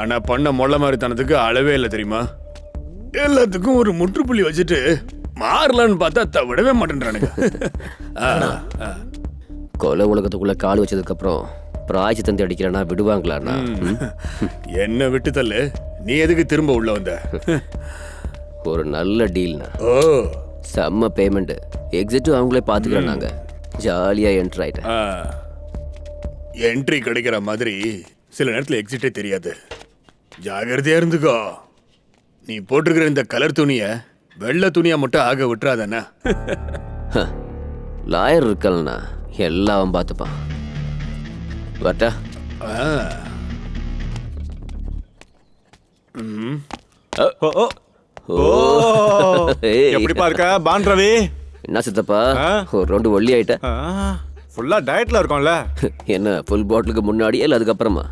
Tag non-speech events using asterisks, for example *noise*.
ஆனா பண்ண மொள்ள மாதிரி தனத்துக்கு அளவே இல்லை தெரியுமா? எல்லாத்துக்கும் ஒரு முற்றுப்புள்ளி வச்சுட்டு மாறலான்னு பார்த்தா த விடவே மாட்டேன்றானுங்க. கொலை உலகத்துக்குள்ள கால் வச்சதுக்கப்புறம் பிராய்ச்சி தந்தி அடிக்கிறேன்னா விடுவாங்களாண்ணா? என்ன விட்டு தள்ளு. நீ எதுக்கு திரும்ப உள்ள வந்த? ஒரு நல்ல டீல்ண்ணா. ஓ. செம்ம பேமெண்ட் எக்ஸிட்டும் அவங்களே பார்த்துக்கிறோம் நாங்கள் ஜாலியாக என்ட்ரு ஆயிட்டேன். என்ட்ரி கிடைக்கிற மாதிரி சில நேரத்துல எக்ஸிட்டே தெரியாது. ஜாகிரதையா இருந்துக்கோ. நீ போட்டிருக்கிற இந்த கலர் துணிய வெள்ளை துணியா மட்டும் ஆக விட்டுறாதானே லாயர் இருக்கலண்ணா எல்லாம் பார்த்துப்பான். வரட்டா? ஆ. ஓ, ஓ. ஓ ஏய். எப்படிப்பா இருக்க பான் ரவி? என்ன சித்தப்பா? ஒரு ரவுண்டு ஒல்லி ஆயிட்ட. ஃபுல்லா டயட்ல இருக்கோம்ல. *laughs* என்ன ஃபுல் பாட்டிலுக்கு முன்னாடியே இல்லை அதுக்கப்புறமா.